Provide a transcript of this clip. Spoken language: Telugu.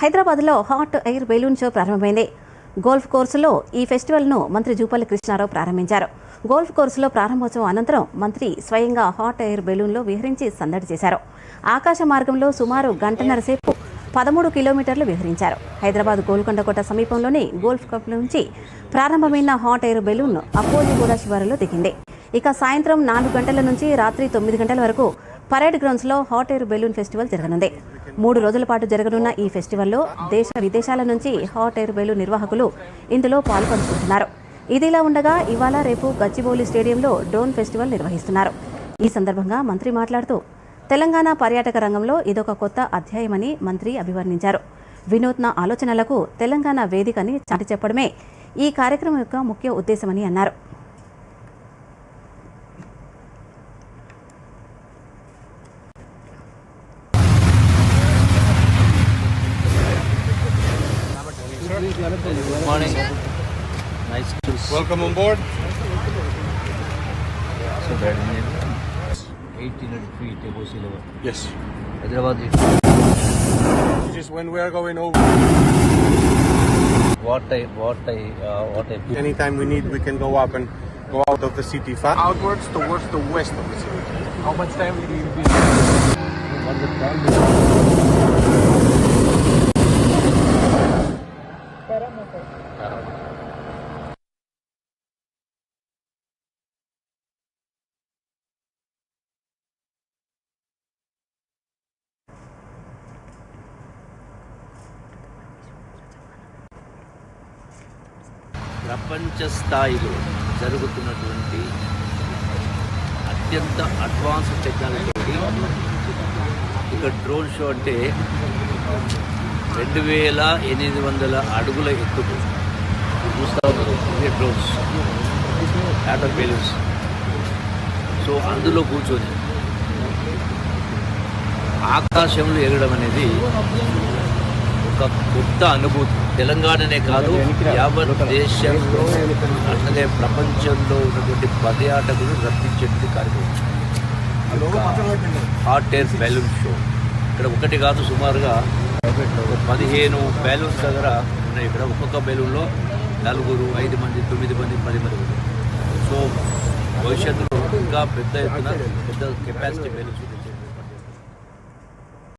హైదరాబాద్లో హాట్ ఎయిర్ బెలూన్ షో ప్రారంభమైంది. గోల్ఫ్ కోర్సులో ఈ ఫెస్టివల్ను మంత్రి జూపల్లి కృష్ణారావు ప్రారంభించారు. గోల్ఫ్ కోర్సులో ప్రారంభోత్సవం అనంతరం మంత్రి స్వయంగా హాట్ ఎయిర్ బెలూన్లో విహరించి సందడి చేశారు. ఆకాశ మార్గంలో సుమారు గంటన్నర సేపు పదమూడు కిలోమీటర్లు విహరించారు. హైదరాబాద్ గోల్కొండ కోట సమీపంలోని గోల్ఫ్ క్లబ్ నుంచి ప్రారంభమైన హాట్ ఎయిర్ బెలూన్ అపోజిగూడ శివారులో దిగింది. ఇక సాయంత్రం నాలుగు గంటల నుంచి రాత్రి తొమ్మిది గంటల వరకు పరేడ్ గ్రౌండ్స్లో హాట్ ఎయిర్ బెలూన్ ఫెస్టివల్ జరగనుంది. మూడు రోజుల పాటు జరగనున్న ఈ ఫెస్టివల్లో దేశ విదేశాల నుంచి హాట్ ఎయిర్ బెలూన్ నిర్వాహకులు ఇందులో పాల్పంచుకుంటున్నారు. ఇదిలా ఉండగా ఇవాళ రేపు గచ్చిబౌలి స్టేడియంలో డ్రోన్ ఫెస్టివల్ నిర్వహిస్తున్నారు. ఈ సందర్భంగా మంత్రి మాట్లాడుతూ తెలంగాణ పర్యాటక రంగంలో ఇదొక కొత్త అధ్యాయమని మంత్రి అభివర్ణించారు. వినూత్న ఆలోచనలకు తెలంగాణ వేదికని చాటి చెప్పడమే ఈ కార్యక్రమం యొక్క ముఖ్య ఉద్దేశమని అన్నారు. Good morning. Nice to see Welcome on board. so bad in 1800 feet above sea level. Yes. Hyderabad is This is when we are going over. what I what I uh, what I Anytime we need, we can go up and go out of the city fast. Outwards towards the west of the city. How much time will you be? what the time ప్రపంచ స్థాయిలో జరుగుతున్నటువంటి అత్యంత అడ్వాన్స్ టెక్నాలజీ ఇక డ్రోన్ షో అంటే రెండు వేల ఎనిమిది వందల అడుగుల ఎత్తుకు చూస్తూ ఉన్నారు డ్రోన్స్ బెలూన్స్. సో అందులో కూర్చొని ఆకాశంలో ఎగరడం అనేది ఒక కొత్త అనుభూతి. తెలంగాణనే కాదు యావత్ దేశంలో అట్లనే ప్రపంచంలో ఉన్నటువంటి పర్యాటకులు రప్పించేటువంటి కార్యక్రమం. Hot air balloon show. ఇక్కడ ఒకటి కాదు సుమారుగా పదిహేను బెలూన్స్ దగ్గర ఉన్నాయి ఇక్కడ. ఒక్కొక్క బెలూన్లో నలుగురు ఐదు మంది తొమ్మిది మంది పది మంది సో భవిష్యత్తులో ఇంకా పెద్ద ఎత్తున పెద్ద కెపాసిటీ బెలూన్స్